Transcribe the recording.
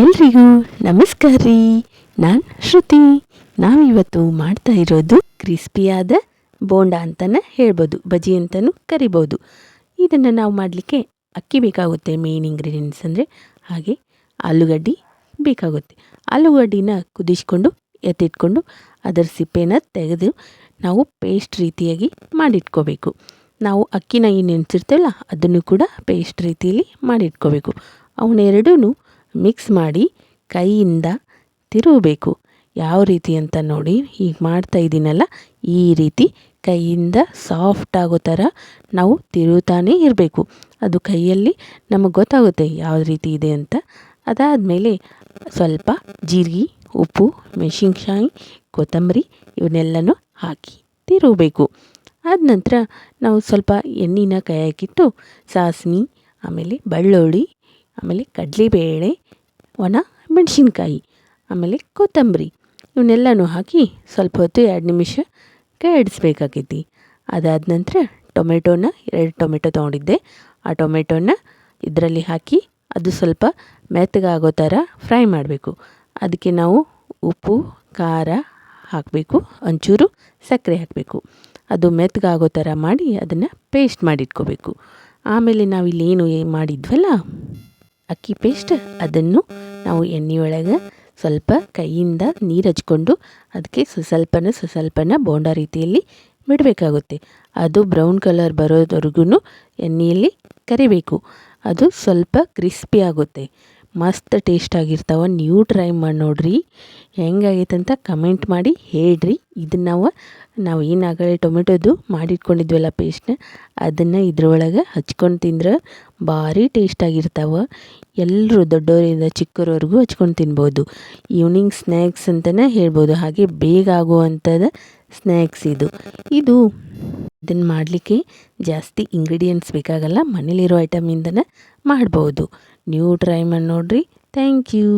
ಎಲ್ರಿಗೂ ನಮಸ್ಕಾರ. ರೀ ನಾನು ಶ್ರುತಿ. ನಾವಿವತ್ತು ಮಾಡ್ತಾ ಇರೋದು ಕ್ರಿಸ್ಪಿಯಾದ ಬೋಂಡ ಅಂತಲೇ ಹೇಳ್ಬೋದು, ಬಜಿ ಅಂತಲೂ ಕರಿಬೋದು. ಇದನ್ನು ನಾವು ಮಾಡಲಿಕ್ಕೆ ಅಕ್ಕಿ ಬೇಕಾಗುತ್ತೆ ಮೇನ್ ಇಂಗ್ರೀಡಿಯೆಂಟ್ಸ್ ಅಂದರೆ, ಹಾಗೆ ಆಲೂಗಡ್ಡಿ ಬೇಕಾಗುತ್ತೆ. ಆಲೂಗಡ್ಡಿನ ಕುದಿಸ್ಕೊಂಡು, ಎತ್ತಿಟ್ಕೊಂಡು ಅದರ ಸಿಪ್ಪೆನ ತೆಗೆದು ನಾವು ಪೇಸ್ಟ್ ರೀತಿಯಾಗಿ ಮಾಡಿಟ್ಕೋಬೇಕು. ನಾವು ಅಕ್ಕಿನ ಏನು ನೆನೆಸಿರ್ತೇವಲ್ಲ ಅದನ್ನು ಕೂಡ ಪೇಸ್ಟ್ ರೀತಿಯಲ್ಲಿ ಮಾಡಿಟ್ಕೋಬೇಕು. ಅವನ್ನೆರಡೂ ಮಿಕ್ಸ್ ಮಾಡಿ ಕೈಯಿಂದ ತಿರುವಬೇಕು ಯಾವ ರೀತಿ ಅಂತ ನೋಡಿ ಈಗ ಮಾಡ್ತಾ ಇದ್ದೀನಲ್ಲ, ಈ ರೀತಿ ಕೈಯಿಂದ ಸಾಫ್ಟ್ ಆಗೋ ಥರ ನಾವು ತಿರುಗ್ತಾನೇ ಇರಬೇಕು. ಅದು ಕೈಯಲ್ಲಿ ನಮಗೆ ಗೊತ್ತಾಗುತ್ತೆ ಯಾವ ರೀತಿ ಇದೆ ಅಂತ. ಅದಾದಮೇಲೆ ಸ್ವಲ್ಪ ಜೀರಿಗೆ, ಉಪ್ಪು, ಮೆಣಸಿನ್ಕಾಯಿ, ಕೊತ್ತಂಬರಿ ಇವನ್ನೆಲ್ಲನೂ ಹಾಕಿ ತಿರುಗಬೇಕು. ಆದ ನಂತರ ನಾವು ಸ್ವಲ್ಪ ಎಣ್ಣೆನ ಹಾಕಿಟ್ಟು ಸಾಸ್ವೆ, ಆಮೇಲೆ ಬೆಳ್ಳುಳ್ಳಿ ಆಮೇಲೆ ಕಡಲೆಬೇಳೆ, ಒಣ ಮೆಣಸಿನ್ಕಾಯಿ, ಆಮೇಲೆ ಕೊತ್ತಂಬರಿ. ಇವನ್ನೆಲ್ಲನೂ ಹಾಕಿ ಸ್ವಲ್ಪ ಹೊತ್ತು ಎರಡು ನಿಮಿಷ ಕೆಡಿಸ್ಬೇಕಾಗೈತಿ ಅದಾದ ನಂತರ ಟೊಮೆಟೋನ ಎರಡು ಟೊಮೆಟೊ ತೊಗೊಂಡಿದ್ದೆ. ಆ ಟೊಮೆಟೋನ ಇದರಲ್ಲಿ ಹಾಕಿ ಅದು ಸ್ವಲ್ಪ ಮೆತ್ತಗಾಗೋ ಥರ ಫ್ರೈ ಮಾಡಬೇಕು. ಅದಕ್ಕೆ ನಾವು ಉಪ್ಪು, ಖಾರ ಹಾಕಬೇಕು, ಒಂಚೂರು ಸಕ್ಕರೆ ಹಾಕಬೇಕು. ಅದು ಮೆತ್ತಗಾಗೋ ಥರ ಮಾಡಿ ಅದನ್ನು ಪೇಸ್ಟ್ ಮಾಡಿಟ್ಕೋಬೇಕು. ಆಮೇಲೆ ನಾವಿಲ್ಲಿ ಏನು ಮಾಡಿದ್ವಲ್ಲ? ಅಕ್ಕಿ ಪೇಸ್ಟ್ ಅದನ್ನು ನಾವು ಎಣ್ಣೆಯೊಳಗೆ ಸ್ವಲ್ಪ ಕೈಯಿಂದ ನೀರು ಹಚ್ಕೊಂಡು ಅದಕ್ಕೆ ಸ್ವಲ್ಪನ ಸ್ವಲ್ಪನ ಬೋಂಡ ರೀತಿಯಲ್ಲಿ ಬಿಡಬೇಕಾಗುತ್ತೆ. ಅದು ಬ್ರೌನ್ ಕಲರ್ ಬರೋದವರೆಗೂ ಎಣ್ಣೆಯಲ್ಲಿ ಕರಿಬೇಕು. ಅದು ಸ್ವಲ್ಪ ಕ್ರಿಸ್ಪಿ ಆಗುತ್ತೆ. ಮಸ್ತ್ ಟೇಸ್ಟ್ ಆಗಿರ್ತಾವೆ. ನೀವು ಟ್ರೈ ಮಾಡಿ ನೋಡ್ರಿ. ಹೆಂಗಾಗೈತೆ ಅಂತ ಕಮೆಂಟ್ ಮಾಡಿ ಹೇಳ್ರಿ. ಇದನ್ನ ನಾವು ನಾವು ಏನು ಆಗಲೇ ಟೊಮೆಟೊದು ಮಾಡಿಟ್ಕೊಂಡಿದ್ವಲ್ಲ ಪೇಸ್ಟ್ನ ಅದನ್ನು ಇದ್ರೊಳಗೆ ಹಚ್ಕೊಂಡು ತಿಂದ್ರೆ ಭಾರಿ ಟೇಸ್ಟ್ ಆಗಿರ್ತಾವೆ. ಎಲ್ಲರೂ ದೊಡ್ಡವರಿಂದ ಚಿಕ್ಕವರವರೆಗೂ ಹಚ್ಕೊಂಡು ತಿನ್ಬೋದು. ಈವ್ನಿಂಗ್ ಸ್ನ್ಯಾಕ್ಸ್ ಅಂತಲೇ ಹೇಳ್ಬೋದು. ಹಾಗೆ ಬೇಗ ಆಗುವಂಥದ್ದು ಸ್ನ್ಯಾಕ್ಸ್ ಇದು. ಇದು ಇದನ್ನು ಮಾಡಲಿಕ್ಕೆ ಜಾಸ್ತಿ ಇಂಗ್ರೀಡಿಯೆಂಟ್ಸ್ ಬೇಕಾಗಲ್ಲ. ಮನೇಲಿರೋ ಐಟಮಿಂದನೇ ಮಾಡ್ಬೋದು. ನೀವು ಟ್ರೈ ಮಾಡಿ ನೋಡಿರಿ. Thank you